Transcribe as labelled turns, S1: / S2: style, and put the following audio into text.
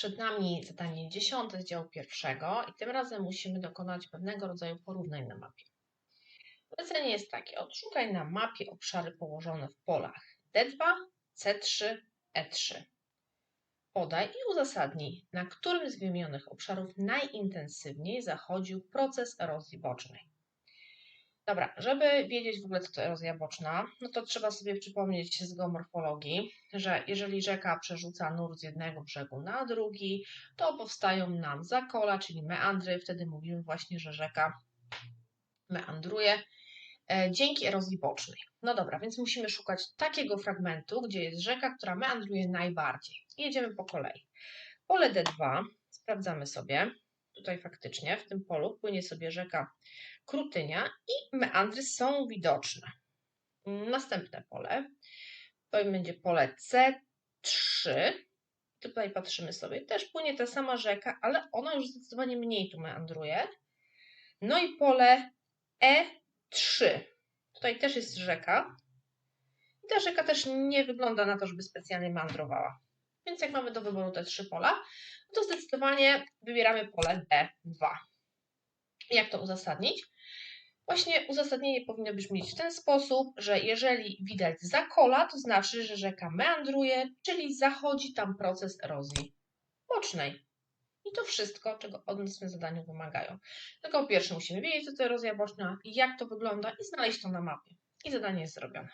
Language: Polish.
S1: Przed nami zadanie dziesiąte z działu pierwszego i tym razem musimy dokonać pewnego rodzaju porównań na mapie. Polecenie jest takie. Odszukaj na mapie obszary położone w polach D2, C3, E3. Podaj i uzasadnij, na którym z wymienionych obszarów najintensywniej zachodził proces erozji bocznej. Dobra, żeby wiedzieć w ogóle, co to erozja boczna, no to trzeba sobie przypomnieć z geomorfologii, że jeżeli rzeka przerzuca nurt z jednego brzegu na drugi, to powstają nam zakola, czyli meandry. Wtedy mówimy właśnie, że rzeka meandruje e, dzięki erozji bocznej. No dobra, więc musimy szukać takiego fragmentu, gdzie jest rzeka, która meandruje najbardziej. Jedziemy po kolei. Pole D2 sprawdzamy sobie. Tutaj faktycznie w tym polu płynie sobie rzeka Krutynia i meandry są widoczne. Następne pole to będzie pole C3. Tutaj patrzymy sobie, też płynie ta sama rzeka, ale ona już zdecydowanie mniej tu meandruje. No i pole E3. Tutaj też jest rzeka. I ta rzeka też nie wygląda na to, żeby specjalnie meandrowała. Więc jak mamy do wyboru te trzy pola, to zdecydowanie wybieramy pole D2. Jak to uzasadnić? Właśnie uzasadnienie powinno brzmieć w ten sposób, że jeżeli widać zakola, to znaczy, że rzeka meandruje, czyli zachodzi tam proces erozji bocznej. I to wszystko, czego od nas w zadaniu wymagają. Tylko po pierwsze musimy wiedzieć, co to erozja boczna, jak to wygląda i znaleźć to na mapie. I zadanie jest zrobione.